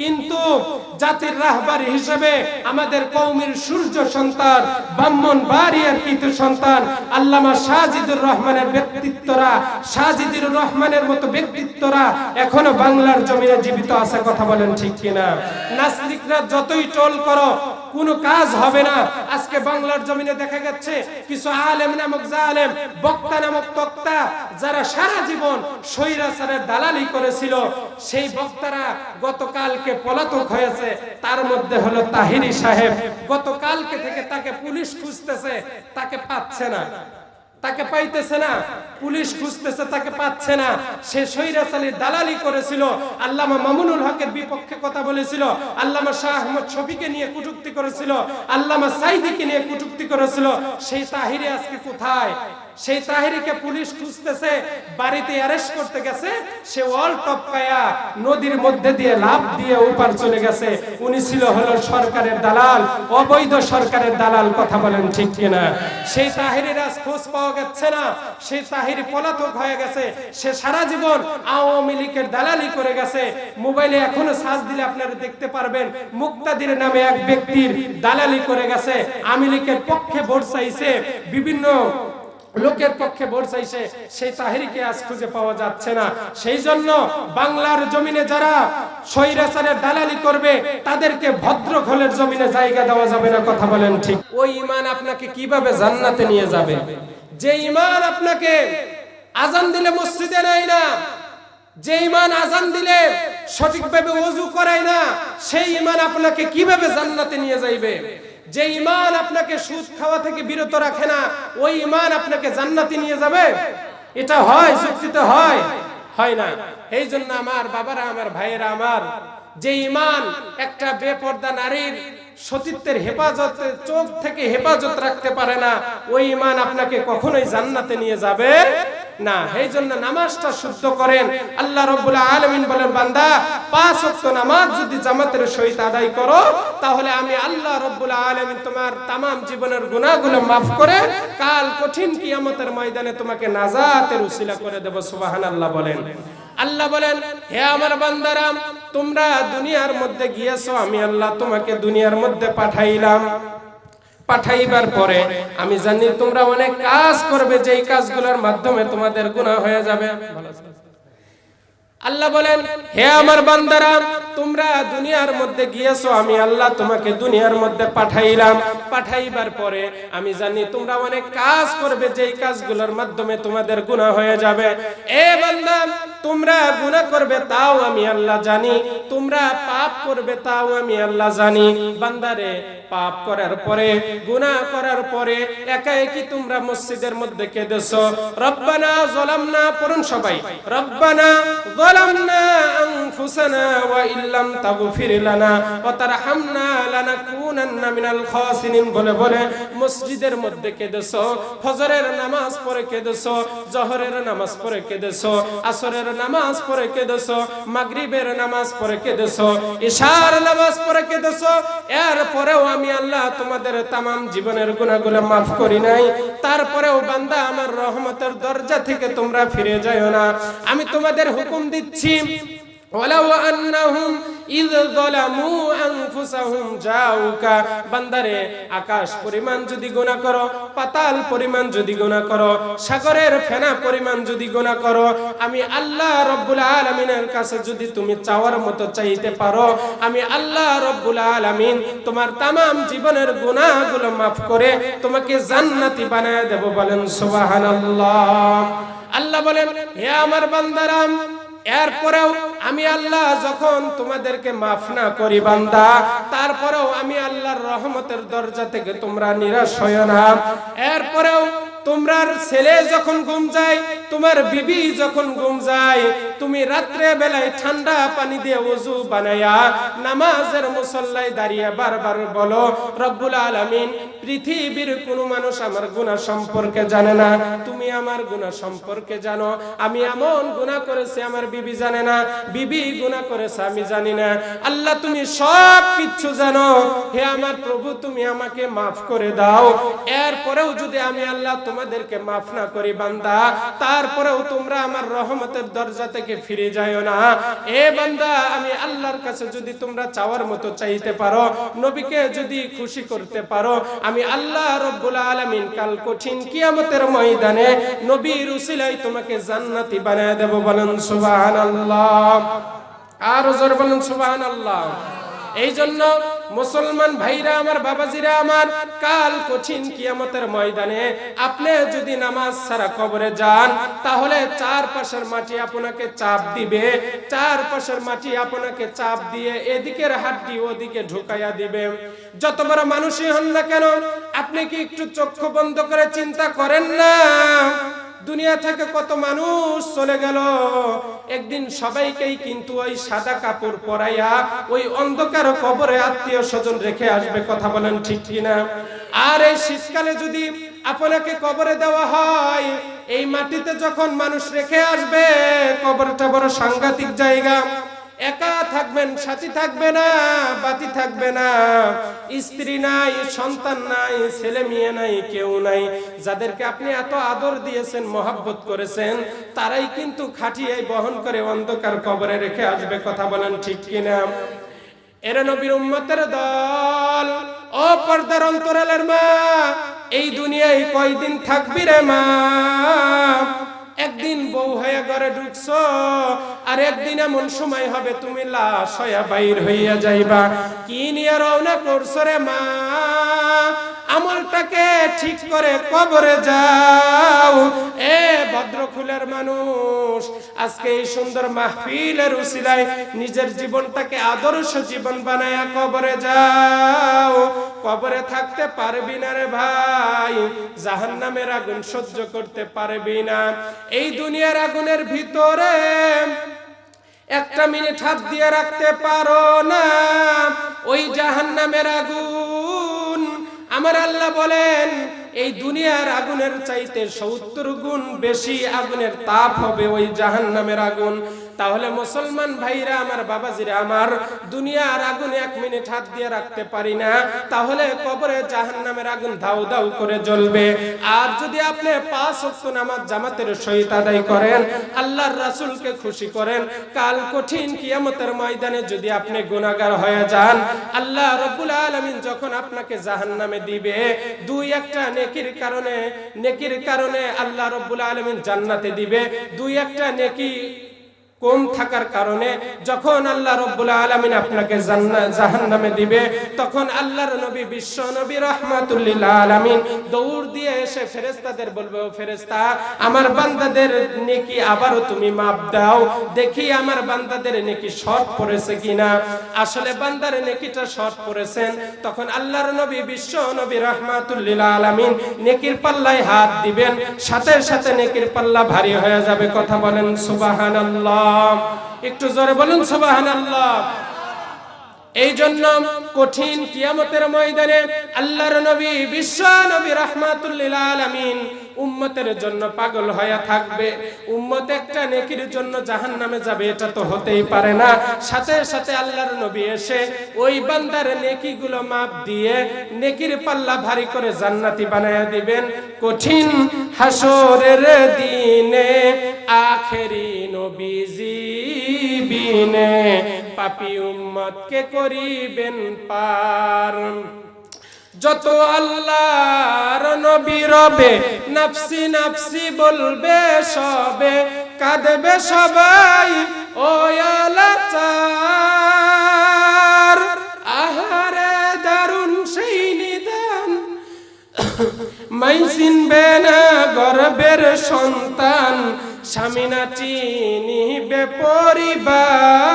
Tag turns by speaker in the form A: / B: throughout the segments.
A: কিন্তু জাতির রাহবারি হিসেবে আমাদের কৌমির সূর্য সন্তান, ব্রাহ্মণ, বাড়িয়ার কৃত সন্তান, আল্লামা শাহজিদুর রহমানের ব্যক্তিত্বরা শাহজিদুর রহমানের মতো ব্যক্তিত্বরা এখনও বাংলার জমিনে জীবিত আছে, কথা বলেন ঠিক কিনা? নাস্তিকরা যতই টোল করো কোনো কাজ হবে না। আজকে বাংলার জমিনে দেখা যাচ্ছে কিছু আলেম নামক জালেম, বক্তা নামক তক্তা, যারা সারা জীবন স্বৈরাচারের দালালি করেছিল। সেই বক্তারা গতকালকে পলাতক হয়েছে। তার মধ্যে হলো তাহিনী সাহেব। গতকালকে থেকে তাকে পুলিশ খুঁজতেছে, তাকে পাচ্ছে না। তাকে পাইতেছে না। পুলিশ খুঁজতেছে, তাকে পাচ্ছে না। সে সৈরাচালির দালালি করেছিল। আল্লামা মামুনুল হকের বিপক্ষে কথা বলেছিল। আল্লামা শাহ আহমদ শফিকে নিয়ে কুটুক্তি করেছিল। আল্লামা সাইদিকে নিয়ে কুটুক্তি করেছিল। সেই তাহিরে আজকে কোথায়? সেই তাহিরিকে পুলিশ খুঁজতেছে, বাড়িতে অ্যারেস্ট করতে গেছে, সে ওয়াল টপকায়া নদীর মধ্যে দিয়ে লাভ দিয়ে ওপার চলে গেছে। উনি ছিল হলো সরকারের দালাল, অবৈধ সরকারের দালাল, কথা বলেন ঠিক কিনা? সেই তাহিরির আজ খোঁজ পাওয়া যাচ্ছে না। সেই তাহিরি পলাতক হয়ে গেছে। সে সারা জীবন আওয়ামী লীগের দালালি করে গেছে। মোবাইলে এখনও সার্চ দিলে আপনারা দেখতে পারবেন, মুক্তাদির নামে এক ব্যক্তির দালালি করে গেছে। আওয়ামী লীগের পক্ষে ভোট চাইছে বিভিন্ন লোকের পক্ষে ভোট চাইছে, সেই তাহিরিকে আজ খুঁজে পাওয়া যাচ্ছে না। সেই জন্য বাংলার জমিনে যারা স্বৈরাচারের দালালি করবে, তাদেরকে ভদ্র খোলের জমিনে জায়গা দেওয়া যাবে না, কথা বলেন ঠিক। ওই ইমান আপনাকে কীভাবে জান্নাতে নিয়ে যাবে? যে ইমান আপনাকে আজান দিলে মসজিদে নেয় না, যে ইমান আজান দিলে সঠিকভাবে ওযু করায় না, সেই ইমান আপনাকে কীভাবে জান্নাতে নিয়ে যাইবে? যে ইমান আপনাকে সুদ খাওয়া থেকে বিরত রাখে না, ওই ইমান আপনাকে জান্নাতে নিয়ে যাবে। এটা হয়, যুক্তিতে হয় হয় না। এই জন্য আমার বাবারা, আমার ভাইয়েরা, আমার যে ইমান একটা বেপর্দা নারীর সতীত্বের হেফাজতে, চোখ থেকে হেফাজত রাখতে পারে না, ওই ইমান আপনাকে কখনোই জান্নাতে নিয়ে যাবে না, এই জন্য নামাজটা শুদ্ধ করেন। আল্লাহ রব্বুল আলমিন বলেন, বান্দা, পাঁচ ওয়াক্ত নামাজ যদি জামাতের সহিত আদায় করো, তাহলে আমি আল্লাহ রব্বুল আলমিন তোমার তামাম জীবনের গুনাহগুলো মাফ করে কাল কঠিন কিয়ামতের ময়দানে তোমাকে নাজাতের উসিলা করে দেব সুবাহান আল্লাহ বলেন। আল্লাহ বলেন, হে আমার বান্দারাম তোমরা দুনিয়ার মধ্যে গিয়েছো, আমি আল্লাহ তোমাকে দুনিয়ার মধ্যে পাঠাইলাম। পাঠাইবার পরে আমি জানি তোমরা অনেক কাজ করবে, যেই কাজগুলোর মাধ্যমে তোমাদের গুণা হয়ে যাবে। আল্লাহ বলেন, হে আমার বান্দারা, তোমরা দুনিয়ার মধ্যে গিয়েছো, আমি আল্লাহ তোমাকে দুনিয়ার মধ্যে পাঠাইলাম। পাঠাইবার পরে আমি জানি তোমরা অনেক কাজ করবে, যেই কাজগুলোর মাধ্যমে তোমাদের গুনাহ হয়ে যাবে। এ বান্দা, তোমরা গুনাহ করবে তাও আমি আল্লাহ জানি, তোমরা পাপ করবে তাও আমি আল্লাহ জানি। বান্দারে, পাপ করার পরে, গুনাহ করার পরে একা একই তোমরা মসজিদের মধ্যে কেঁদেছো? রব্বানা জলামনা, পড়ুন সবাই। রব্বানা ظلمنا أنفسنا وإن لم تغفر لنا وترحمنا لنكونن من الخاسرين বলে বলে মসজিদের মধ্যে কেঁদেছো ফজরের নামাজ পড়ে কেঁদেছো জহরের নামাজ পড়ে কেঁদেছো আসরের নামাজ পড়ে কেঁদেছো মাগরিবের নামাজ পড়ে কেঁদেছো ইশার নামাজ পড়ে কেঁদেছো এরপরেও আমি আল্লাহ তোমাদের তামাম জীবনের গুনাহগুলো মাফ করি নাই তারপরেও বান্দা আমার রহমতের দরজা থেকে তোমরা ফিরে যাও না আমি তোমাদের হুকুম দিচ্ছি ولو أنهم إذ ظلموا أنفسهم جاءوك বান্দারে আকাশ পরিমাণ যদি গুনাহ করো পাতাল পরিমাণ যদি গুনাহ করো সাগরের ফেনা পরিমাণ যদি গুনাহ করো আমি আল্লাহ রব্বুল আলামিনের কাছে যদি তুমি চাওয়ার মতো চাইতে পারো আমি আল্লাহ রব্বুল আলামিন তোমার তামাম জীবনের গুনাহগুলো মাফ করে তোমাকে জান্নাতি বানায় দেব বলেন সুবহানাল্লাহ আল্লাহ বলেন হে আমার বান্দারাম এরপরেও আমি আল্লাহ যখন তোমাদেরকে মাফ না করি বান্দা, তারপরেও আমি আল্লাহর রহমতের দরজা থেকে তোমরা নিরাশ হয় না। এরপরেও তোমার ছেলে যখন ঘুম যায়, তোমার বিবি যখন ঘুম যায়, তুমি রাত্রে বেলায় ঠান্ডা পানি দিয়ে ওযু বানায়া নামাজের মুসল্লায় দাঁড়িয়ে বারবার বলো, রব্বুল আলামিন, পৃথিবীর কোনো মানুষ আমার গুনাহ সম্পর্কে জানে না? তুমি আমার গুনাহ সম্পর্কে জানো। আমি এমন গুনাহ করেছি, আমার বিবি জানে না। বিবি গুনাহ করেছে, আমি জানি না। আল্লাহ, তুমি সব কিচ্ছু জানো। হে আমার প্রভু, তুমি আমাকে মাফ করে দাও। এরপরেও যদি আমি আল্লাহ তোমাদেরকে মাফ না করি বান্দা। তারপরেও তোমরা আমার রহমতের দরজা থেকে ফিরে যাও না। এ বান্দা, আমি আল্লাহর কাছে যদি তোমরা চাওয়ার মতো চাইতে পারো, নবীকে যদি খুশি করতে পারো, আমি আল্লাহ রব্বুল আলামিন কাল কঠিন কিয়ামতের ময়দানে নবীর উসিলাই তোমাকে জান্নাতি বানায় দেব বলেন সুবহানাল্লাহ। আর জোর বলেন সুবহানাল্লাহ। এই জন্য মুসলমান ভাইরা আমার, বাবাজিরা আমার, কাল কঠিন কিয়ামতের ময়দানে আপনি যদি নামাজ ছাড়া কবরে যান, তাহলে চার পাশের মাটি আপনাকে চাপ দিবে চার পাশের মাটি আপনাকে চাপ দিয়ে এদিকের হাড্ডি ওদিকে ঢুকাইয়া দিবে। যত বড় মানুষই হন না কেন, আপনি কি একটু চক্ষু বন্ধ করে চিন্তা করেন না? দুনিয়া থেকে কত মানুষ চলে গেল। একদিন সবাইকেই কিন্তু ওই সাদা কাপড় পরাইয়া ওই অন্ধকার কবরে আত্মীয় স্বজন রেখে আসবে, কথা বলেন ঠিক কিনা? আর এই শীতকালে যদি আপনাকে কবরে দেওয়া হয়, এই মাটিতে যখন মানুষ রেখে আসবে, কবরটা বড় সাংঘাতিক জায়গা। একা থাকবেন, সাথী থাকবে না, বাতি থাকবে না। স্ত্রী নাই, সন্তান নাই, ছেলে মেয়ে নাই, কেউ নাই। যাদেরকে আপনি এত আদর দিয়েছেন, মহাব্বত করেছেন, তারাই কিন্তু খাটিয়ে, বহন করে অন্ধকার কবরে রেখে আসবে, কথা বলেন ঠিক কিনা? এরা নবীর উম্মতের দল, ও পর্দার অন্তরালের মা, এই দুনিয়ায় কয়দিন থাকবি রে মা? একদিন বউ হয়ে ঘরে ঢুকছো, আর একদিন এমন সময় হবে তুমি লাশ হইয়া বাইর হইয়া যাইবা। কি নিয়ে রওনা করছ রে মা? আমলটাকে ঠিক করে কবরে যাও। এ ভদ্রকুলের মানুষ, আজকে এই সুন্দর মাহফিলের উসিলায় নিজের জীবনটাকে আদর্শ জীবন বানায়া কবরে যাও। কবরে থাকতে পারবি না রে ভাই, জাহান্নামের আগুন সহ্য করতে পারবি না। এই দুনিয়ার আগুনের ভিতরে একটা মিনিট হাত দিয়ে রাখতে পারো না। ওই জাহান্নামের আগুন আমার আল্লাহ বলেন, এই দুনিয়ার আগুনের চাইতে সত্তর গুণ বেশি আগুনের তাপ হবে ওই জাহান নামের আগুন। তাহলে মুসলমান ভাইরা আমার বাবাজিরা আমার দুনিয়ার আগুনে এক মিনিট হাত দিয়ে রাখতে পারি না। তাহলে কবরে জাহান্নামের আগুন ধাউ ধাউ করে জ্বলবে। আর যদি আপনি পাঁচ ওয়াক্ত নামাজ জামাতের সহিত আদায় করেন, আল্লাহর রাসূলকে খুশি করেন, কাল কঠিন কিয়ামতের ময়দানে যদি আপনি গুনাহগার হয়ে যান, আল্লাহ রাব্বুল আলামিন যখন আপনাকে জাহান্নামে দিবে, দুই একটা নেকির কারণে নেকির কারণে আল্লাহ রাব্বুল আলামিন জান্নাতে দিবে, দুই একটা নেকি কম থাকার কারণে যখন আল্লাহ রব্বুল আলামিন আপনাকে জাহান্নামে দিবে, তখন আল্লাহর নবী বিশ্ব নবী রহমাতুল্লিল আলামিন দৌড় দিয়ে এসে ফেরেশতাদের বলবে, ও ফেরেশতা, আমার বান্দাদের নেকি আবারও তুমি মাপ দাও। দেখি আমার বান্দাদের নেকি শর্ট পড়েছে কিনা। আসলে বান্দার নেকিটা শর্ট পড়েছেন, তখন আল্লাহর নবী বিশ্ব নবী রহমাতুল্লিল আলামিন নেকির পাল্লায় হাত দিবেন, সাথে সাথে নেকির পাল্লা ভারী হয়ে যাবে। কথা বলেন, সুবহানাল্লাহ। একটু জোরে বলুন সুবাহান আল্লাহ এই জন্য কঠিন কিয়ামতের ময়দানে আল্লাহর নবী, বিশ্ব নবী রহমাতুল্লিল আলামিন উম্মতের জন্য পাগল হয়ে থাকবে। উম্মত একটা নেকির জন্য জাহান্নামে যাবে, এটা তো হতেই পারে না। সাথে সাথে আল্লাহর নবী এসে ওই বান্দার নেকিগুলো মাপ দিয়ে নেকির পাল্লা ভারী করে জান্নাতি বানায়া দিবেন। কঠিন হাসরের দিনে, আখেরি নবীজি বিনে পাপি উম্মতকে করিবেন পার। যত আল্লাহর নবী রবে, নাফসি নাফসি বলবে সবে, কাঁদবে সবাই, ও আলাচার। আহারে দারুণ সেই নিদান। মাই চিনবে না গর্বের সন্তান, স্বামী না চিনিবে পরিবার।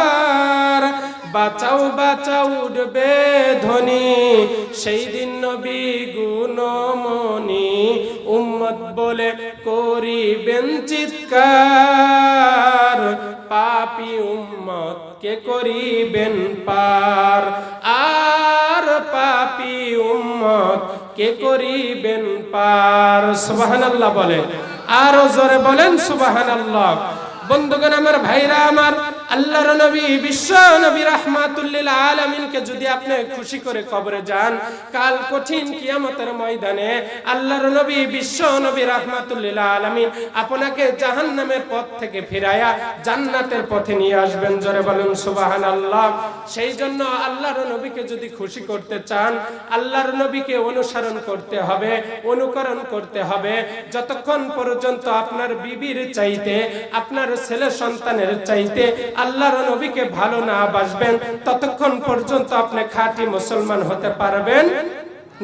A: বাঁচাও বাঁচাও উঠবে ধনী সেই দিন নবী গুণমণি উম্মত বলে করিবেন চিৎকার। পাপি উম্মত কে করিবেন পার। আর পাপি উম্মত কে করিবেন পার। সুবহানাল্লাহ বলেন আরও জোরে বলেন সুবহানাল্লাহ। বন্ধুগণ, আমার ভাইরা, আমার আল্লাহর নবী, বিশ্ব নবী রাহমাতুল্লিল আলামিনকে যদি আপনি খুশি করে কবরে যান, কাল কঠিন কিয়ামতের ময়দানে আল্লাহর নবী, বিশ্ব নবী রাহমাতুল্লিল আলামিন আপনাকে জাহান্নামের পথ থেকে ফিরায়া জান্নাতের পথে নিয়ে আসবেন। জোরে বলুন, সুবহানাল্লাহ। সেই জন্য আল্লাহর নবীকে যদি খুশি করতে চান, আল্লাহর নবীকে অনুসরণ করতে হবে, অনুকরণ করতে হবে। যতক্ষণ পর্যন্ত আপনার বিবির চাইতে, আপনার ছেলে সন্তানের চাইতে আল্লাহর নবীকে ভালো না বাসবেন, ততক্ষণ পর্যন্ত আপনি খাঁটি মুসলমান হতে পারবেন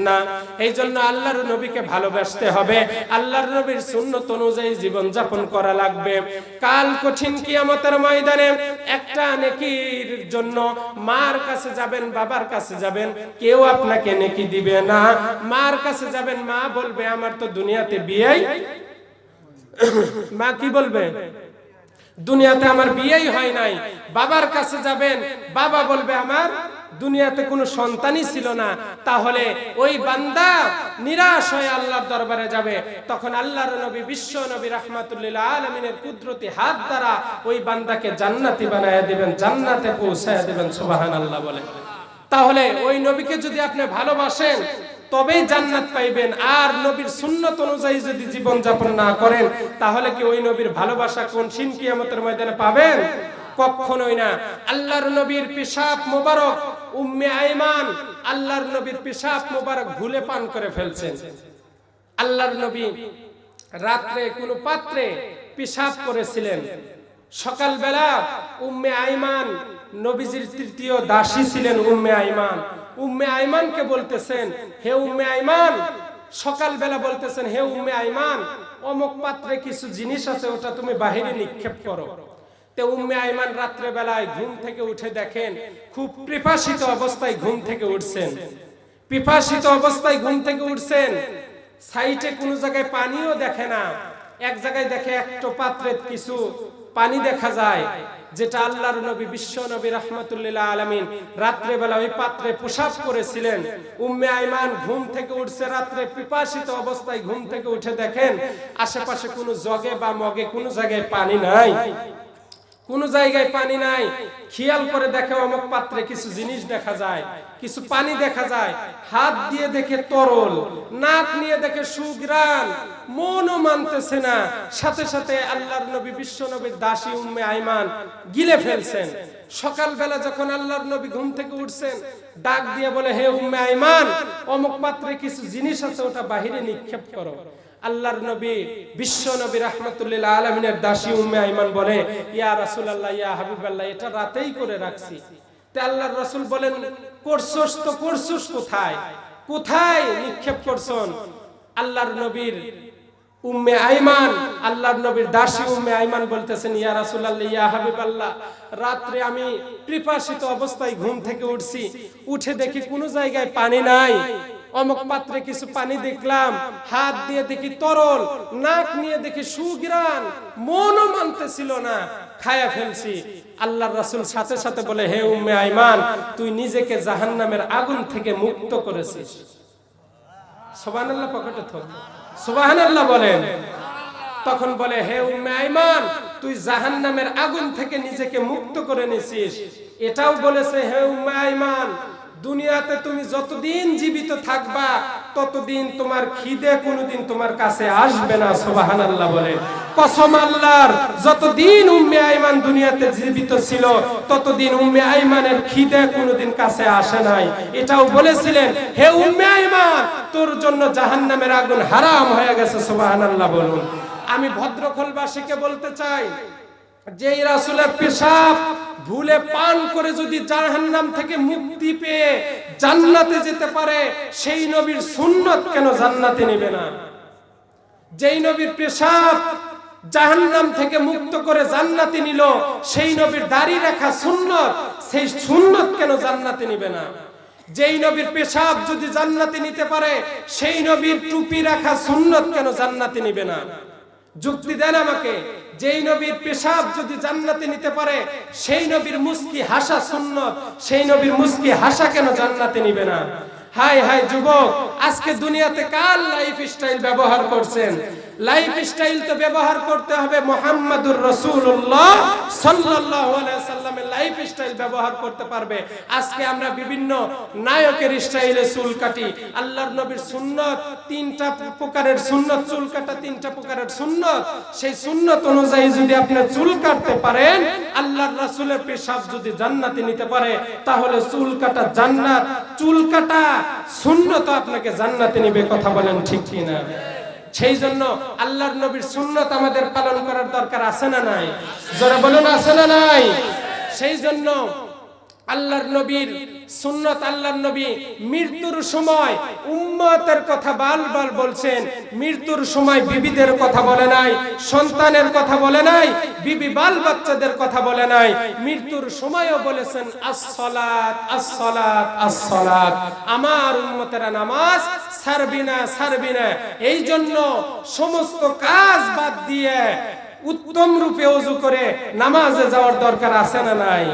A: না। এই জন্য আল্লাহর নবীকে ভালোবাসতে হবে। আল্লাহর নবীর সুন্নত অনুযায়ী জীবন যাপন করা লাগবে। কাল কঠিন কিয়ামতের ময়দানে একটা নেকির জন্য মার কাছে যাবেন, বাবার কাছে যাবেন, কেউ আপনাকে নেকি দিবে না। মার কাছে যাবেন, মা বলবে, আমার তো দুনিয়াতে বিয়েই মা কি বলবে? দুনিয়াতে আমার বিয়েই হয় নাই। বাবার কাছে যাবেন, বাবা বলবে, আমার দুনিয়াতে কোনো সন্তানই ছিল না। তাহলে ওই বান্দা নিরাশ হয়ে আল্লাহর দরবারে যাবে। তখন আল্লাহর নবী, বিশ্ব নবী রাহমাতুল্লিল আলমিনের কুদরতি হাত দ্বারা ওই বান্দাকে জান্নাতি বানায় দিবেন, জান্নাতে পৌঁছায় দিবেন সুবাহান আল্লাহ বলে। তাহলে ওই নবীকে যদি আপনি ভালোবাসেন তবেই জান্নাত পাইবেন। আর নবীর সুন্নত অনুযায়ী যদি জীবন যাপন না করেন, তাহলে কি ওই নবীর ভালোবাসা কোন সিন কিয়ামতের ময়দানে পাবেন? কখনোই না। আল্লাহর নবীর পেশাব মোবারক উম্মে আইমান আল্লাহর নবীর পেশাব মোবারক ভুলে পান করে ফেলছেন। আল্লাহর নবী রাত্রে কোন পাত্রে পেশাব করেছিলেন। সকালবেলা উম্মে আইমান নবীজির তৃতীয় দাসী ছিলেন উম্মে আইমান। উম্মে আইমানকে বলতেছেন, হে উম্মে আইমান। সকালবেলা বলতেছেন, হে উম্মে আইমান, অমুক পাত্রে কিছু জিনিস আছে, ওটা তুমি বাহিরে নিক্ষেপ করো। তে উম্মে আইমান রাত্রে বেলায় ঘুম থেকে উঠে দেখেন, খুব পিপাসিত অবস্থায় ঘুম থেকে উঠছেন। পিপাসিত অবস্থায় ঘুম থেকে উঠছেন, সাইটে কোনো জায়গায় পানিও দেখে না। এক জায়গায় দেখে একটা পাত্রে কিছু পানি দেখা যায়, যেটা আল্লাহর নবী, বিশ্ব নবী রহমতুল্লাহ আলমিন রাত্রে বেলা ওই পাত্রে পোশাক করেছিলেন। উম্মে আইমান ঘুম থেকে উঠছে, রাত্রে পিপাসিত অবস্থায় ঘুম থেকে উঠে দেখেন, আশেপাশে কোনো জগে বা মগে কোনো জায়গায় পানি নাই। কোন জায়গায় পানি নাই, খেয়াল করে দেখে অমুক পাত্রে কিছু জিনিস দেখা যায়। কিছু পানি দেখা যায়, হাত দিয়ে দেখে তরল, নাক নিয়ে দেখে সুগ্রান মনও মানতেছে না। সাথে সাথে আল্লাহর নবী, বিশ্ব নবীর দাসী উম্মে আইমান গিলে ফেলছেন। সকালবেলা যখন আল্লাহর নবী ঘুম থেকে উঠছেন, ডাক দিয়ে বলে, হে উম্মে আইমান, অমুক পাত্রে কিছু জিনিস আছে, ওটা বাহিরে নিক্ষেপ করো। আল্লাহর নবী, বিশ্ব নবী রাহমাতুল্লিল আলমিনের দাসী উম্মে আইমান বলে, ইয়া রাসুল আল্লাহ ইয়া হাবিব আল্লাহ এটা রাতেই করে রাখছি। তে আল্লাহর রাসূল বলেন, করছস তো করছস কোথায়? কোথায় নিক্ষেপ করছন? আল্লাহর নবীর উম্মে আইমান, আল্লাহর নবীর দাসী উম্মে আইমান বলতেছেন, ইয়া রাসূলুল্লাহ, ইয়া হাবিবাল্লাহ, রাত্রে আমি পিপাসিত অবস্থায় ঘুম থেকে উঠছি, উঠে দেখি কোনো জায়গায় পানি নাই, অমক পাত্রে কিছু পানি দেখলাম, হাত দিয়ে দেখি তরল, নাক নিয়ে দেখি সুগ্রান মনও মানতেছিল না। খায়া ফেলছি। আল্লাহর রাসূল সাথে সাথে বলে, হে উম্মে আইমান, তুই নিজেকে জাহান্নামের আগুন থেকে মুক্ত করেছিস। তুই জাহান্নামের আগুন থেকে নিজেকে মুক্ত করে নিছিস। এটাও বলেছে, হে উম্মে আইমান, দুনিয়াতে তুমি যতদিন জীবিত থাকবা ততদিন তোমার খিদে কোনোদিন তোমার কাছে আসবে না সোবাহান আল্লাহ বলে। কসম আল্লাহর, যতদিন উম্মে আইমান দুনিয়াতে জীবিত ছিল, ততদিন উম্মে আইমানের খিদে কোনোদিন কাছে আসে নাই। এটাও বলেছিলেন, হে উম্মে আইমান, তোর জন্য জাহান্নামের আগুন হারাম হয়ে গেছে সোবাহান আল্লাহ বলুন। আমি ভদ্রখলবাসীকে বলতে চাই যেই রাসুলের পেশাব, ভুলে পান করে যদি জাহান্নাম থেকে মুক্তি পেয়ে জান্নাতে যেতে পারে, সেই নবীর সুন্নত কেন জান্নাতে নেবে না? যেই নবীর পেশাব জাহান্নাম থেকে মুক্ত করে জান্নাতে নিল, সেই নবীর দাড়ি রাখা সুন্নত, সেই সুন্নত কেন জান্নাতে নিবে না? যেই নবীর পেশাব যদি জান্নাতে নিতে পারে, সেই নবীর টুপি রাখা সুন্নত কেন জান্নাতে নিবে না? যুক্তি দেন আমাকে। যেই নবীর পেশাব যদি জান্নাতে নিতে পারে, সেই নবীর মুস্কি হাসা সুন্নত, সেই নবীর মুস্কি হাসা কেন জান্নাতে নিবে না? হাই হাই, যুবক, আজকে দুনিয়াতে কার লাইফ স্টাইল ব্যবহার করছেন? লাইফ স্টাইল তো ব্যবহার করতে হবে মোহাম্মদুর রসুল্লাহ সাল্লামের ব্যবহার করতে পারবে। আজকে আমরা বিভিন্ন নায়কের স্টাইলে চুল কাটি। আল্লাহর নবীর তিনটা প্রকারের সুন্নত, চুল কাটা তিনটা প্রকারের সুন্নত। সেই সুন্নত অনুযায়ী যদি আপনি চুল কাটতে পারেন, আল্লাহর রাসূলের পেশাব যদি জান্নাতে নিতে পারে, তাহলে চুল কাটা জান্নাত। চুল কাটা সুন্নত আপনাকে জান্নাতে নিবে, কথা বলেন ঠিক কি না সেই জন্য আল্লাহর নবীর সুন্নত আমাদের পালন করার দরকার আছে না নাই? জোরে বলুন, আছে না নাই? সেই জন্য আল্লাহর নবীর সুন্নত, আল্লাহর নবী মৃত্যুর সময় উম্মতের কথা বারবার বলছেন। মৃত্যুর সময় বিবিদের কথা বলে নাই, সন্তানের কথা বলে নাই, বিবি বাল বাচ্চাদের কথা বলে নাই। মৃত্যুর সময়ও বলেছেন, আসসালাত আসসালাত আসসালাত। আমার উম্মতেরা নামাজ ছাড়বি না ছাড়বি না। এই জন্য সমস্ত কাজ বাদ দিয়ে উত্তম রূপে অজু করে নামাজে যাওয়ার দরকার আছে না নাই?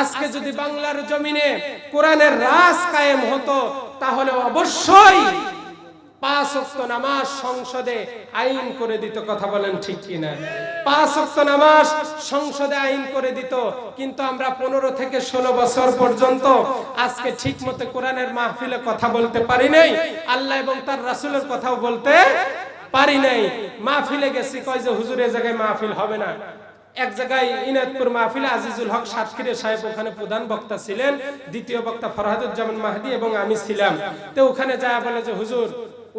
A: আজকে যদি বাংলার জমিনে কোরআনের রাজ কায়েম হতো, তাহলে অবশ্যই পাঁচ অক্ত নামাজ সংসদে আইন করে দিত, কথা বলেন ঠিক কিনা? পাঁচ অক্ত নামাজ সংসদে আইন করে দিত, কিন্তু আমরা পনেরো থেকে ষোলো বছর পর্যন্ত আজকে ঠিক মতো কোরআনের মাহফিলে কথা বলতে পারি নাই, আল্লাহ এবং তার রাসুলের কথাও বলতে পারি নাই। মাহফিলে গেছি, কয় যে হুজুরের জায়গায় মাহফিল হবে না। এক জায়গায় ইনায়তপুর মাহফিল আজিজুল হক সাতক্ষীরে সাহেব ওখানে প্রধান বক্তা ছিলেন, দ্বিতীয় বক্তা ফরহাদুজ্জামান মাহাদি এবং আমি ছিলাম। তো ওখানে যা বলে যে, হুজুর,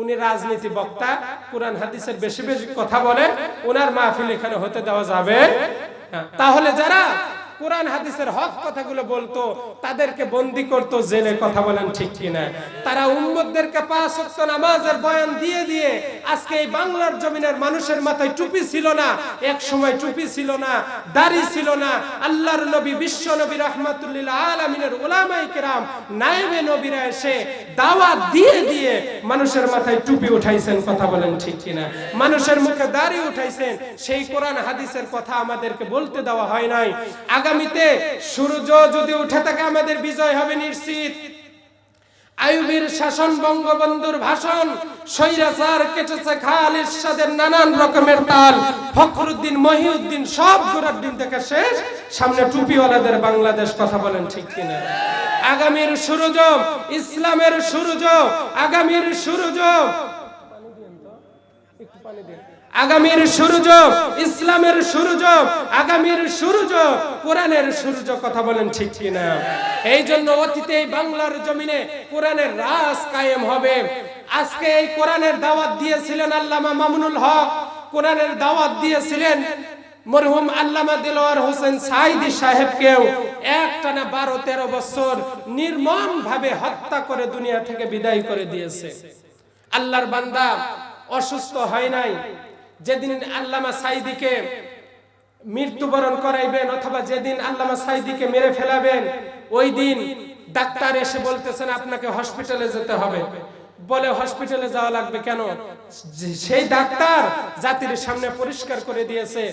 A: উনি রাজনীতি বক্তা, কোরআন হাদিসের বেশি বেশি কথা বলেন ওনার মাহফিল এখানে হতে দেওয়া যাবে। তাহলে যারা কোরআন হাদিসের হক কথাগুলো বলতো, তাদেরকে বন্দি করত, জেলে কথা বলেন ঠিক কিনা। তারা উম্মতদেরকে পাঁচ ওয়াক্ত নামাজের বয়ান দিয়ে দিয়ে আজকে এই বাংলার জমিনের মানুষের মাথায় টুপি ছিল না, এক সময় টুপি ছিল না, দাড়ি ছিল না। আল্লাহর নবী, বিশ্ব নবী রহমাতুল্লিল আলমিনের ওলামাই কেরাম নাইবে নবীরা এসে দাওয়াত দিয়ে দিয়ে মানুষের মাথায় টুপি উঠাইছেন কথা বলেন ঠিক কিনা। মানুষের মুখে দাড়ি উঠাইছেন, সেই কোরআন হাদিসের কথা আমাদেরকে বলতে দেওয়া হয় নাই। আগামীতে সূর্য যদি উঠে থাকে, আমাদের বিজয় হবে নিশ্চিত। আয়ুবের শাসন, বঙ্গবন্ধুর ভাষণ সৈরাচার কেটেছে খাল ইরশাদের নানান রকমের তাল। ফখরুদ্দিন, মহিউদ্দিন সব ঘোরার দিন থেকে শেষ। সামনে টুপিওয়ালাদের বাংলাদেশ কথা বলেন ঠিক কিনা? আগামীর সূর্য, ইসলামের সূর্য, আগামীর সূর্য। আগামীর সূর্য, ইসলামের সূর্য, আগামীর সূর্য, কোরআনের সূর্য কথা বলেন ঠিক কিনা? এই জন্য অতীতে বাংলার জমিনে কোরআনের রাজ কায়েম হবে। আজকে এই কোরআনের দাওয়াত দিয়েছিলেন আল্লামা মামুনুল হক। কোরআনের দাওয়াত দিয়েছিলেন মরহুম আল্লামা দিলওয়ার হোসেন সাইদি সাহেবকেও। একটানা বারো, তেরো বছর নির্মম ভাবে হত্যা করে দুনিয়া থেকে বিদায় করে দিয়েছে। আল্লাহর বান্দা অসুস্থ হয় নাই যেদিন আল্লামা সাইদিকে মৃত্যুবরণ করাইবেন অথবা যেদিন আল্লামা সাইদিকে মেরে ফেলাবেন, ওই দিন ডাক্তার এসে বলতেছেন, আপনাকে হসপিটালে যেতে হবে। বলে হসপিটালে যাওয়া লাগবে কেন? সেই ডাক্তার জাতির সামনে পরিষ্কার করে দিয়েছে।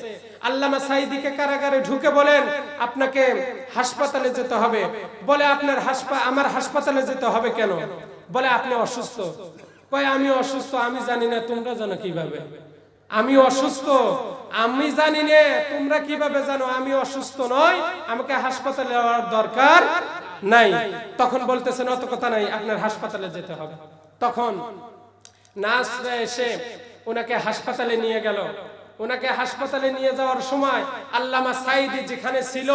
A: আল্লামা সাইদিকে কারাগারে ঢুকে বলেন, আপনাকে হাসপাতালে যেতে হবে। বলে, আপনার হাসপা, আমার হাসপাতালে যেতে হবে কেন? বলে, আপনি অসুস্থ। কয়, আমি অসুস্থ, আমি জানি না, তোমরা জানো কীভাবে? আমি অসুস্থ। আমি জানি না, তোমরা কীভাবে জানো? আমি অসুস্থ নয় আমাকে হাসপাতালে যাওয়ার দরকার নাই। তখন বলতেছেন, অত কথা নাই, আপনার হাসপাতালে যেতে হবে। তখন নার্সরা এসে ওনাকে হাসপাতালে নিয়ে গেল। ওনাকে হাসপাতালে নিয়ে যাওয়ার সময় আল্লামা সাইদি যেখানে ছিল,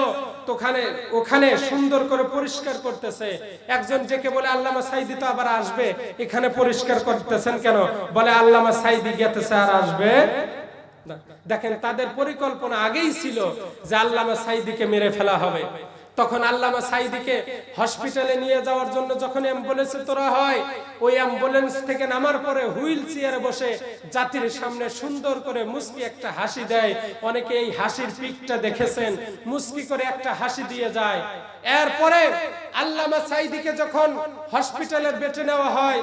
A: তোখানে, ওখানে সুন্দর করে পরিষ্কার করতেছে। একজন যেকে বলে, আল্লামা সাইদি তো আবার আসবে। এখানে পরিষ্কার করতেছেন কেন? বলে, আল্লামা সাইদি গেতেছে আর আসবে দেখেন, তাদের পরিকল্পনা আগেই ছিল যে আল্লামা সাইদিকে মেরে ফেলা হবে। তখন আল্লামা সাইদিকে হসপিটালে নিয়ে যাওয়ার জন্য যখন অ্যাম্বুলেন্সে তোরা হয়, ওই অ্যাম্বুলেন্স থেকে নামার পরে হুইল চেয়ারে বসে জাতির সামনে সুন্দর করে মুস্কি একটা হাসি দেয়। অনেকে এই হাসির পিকটা দেখেছেন, মুস্কি করে একটা হাসি দিয়ে যায়। এরপরে আল্লামা সাইদিকে যখন হসপিটালে বেটে নেওয়া হয়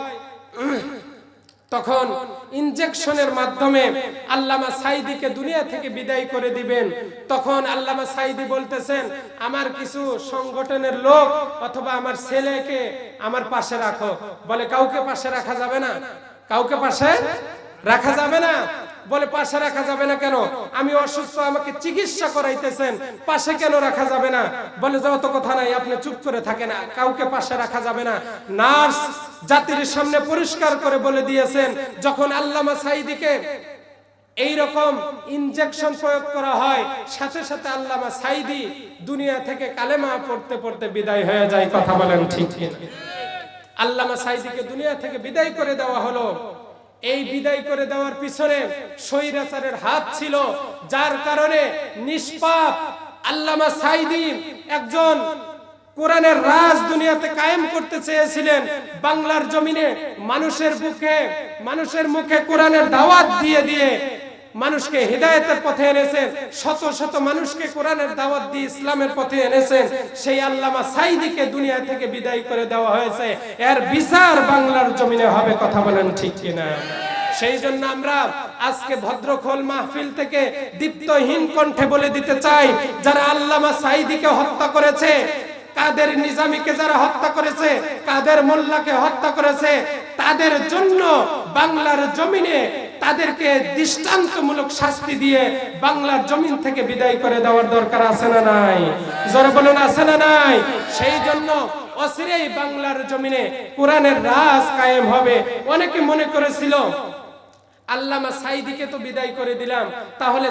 A: তখন ইনজেকশনের মাধ্যমে আল্লামা সাইদিকে দুনিয়া থেকে বিদায় করে দিবেন। তখন আল্লামা সাইদি বলতেছেন, আমার কিছু সংগঠনের লোক অথবা আমার ছেলেকে আমার পাশে রাখো। বলে, কাউকে পাশে রাখা যাবে না। কাউকে পাশে রাখা যাবে না। বলে, পাশে রাখা যাবে না কেন? আমি অসুস্থ, আমাকে চিকিৎসা করাইতেছেন। পাশে কেন রাখা যাবে না? বলে যত কথা নাই, আপনি চুপ করে থাকেন কাউকে পাশে রাখা যাবে না। নার্স জাতির সামনে পরিষ্কার করে বলে দিয়েছেন, যখন আল্লামা সাইদিকে এই রকম ইনজেকশন প্রয়োগ করা হয়, সাথে সাথে আল্লামা সাইদি দুনিয়া থেকে কালেমা পড়তে পড়তে বিদায় হয়ে যায়। কথা বলেন ঠিক আল্লামা সাইদিকে দুনিয়া থেকে বিদায় করে দেওয়া হলো। এই বিদায় করে দেওয়ার পিছনে স্বৈরাচারের হাত ছিল, যার কারণে নিষ্পাপ আল্লামা সাইদি একজন কোরআনের রাজ দুনিয়াতে কায়েম করতে চেয়েছিলেন। বাংলার জমিনে মানুষের বুকে, মানুষের মুখে কোরআনের দাওয়াত দিয়ে দিয়ে মানুষকে হৃদায়তের পথে এনেছেন শত শত মানুষকে কোরআনের দাওয়াত দিয়ে ইসলামের পথে এনেছেন সেই আল্লামা সাইদিকে দুনিয়া থেকে বিদায় করে দেওয়া হয়েছে। এর বিচার বাংলার জমিনে হবে কথা বলেন ঠিক কিনা? সেই জন্য আমরা আজকে ভদ্রখোল মাহফিল থেকে দীপ্তহীন কণ্ঠে বলে দিতে চাই, যারা আল্লামা সাইদিকে হত্যা করেছে, কাদের নিজামীকে যারা হত্যা করেছে, কাদের মোল্লাকে হত্যা করেছে, তাদের জন্য বাংলার জমিনে তাদেরকে দৃষ্টান্তমূলক শাস্তি দিয়ে বাংলার জমিন থেকে বিদায় করে দেওয়ার দরকার আছে না নাই? জোরে বলুন, আছে না নাই? সেই জন্য অচিরেই বাংলার জমিনে কোরআনের রাজ কায়েম হবে। অনেকে মনে করেছিল, আল্লামা সাইদিকে তো বিদায় করে দিলাম, তাহলে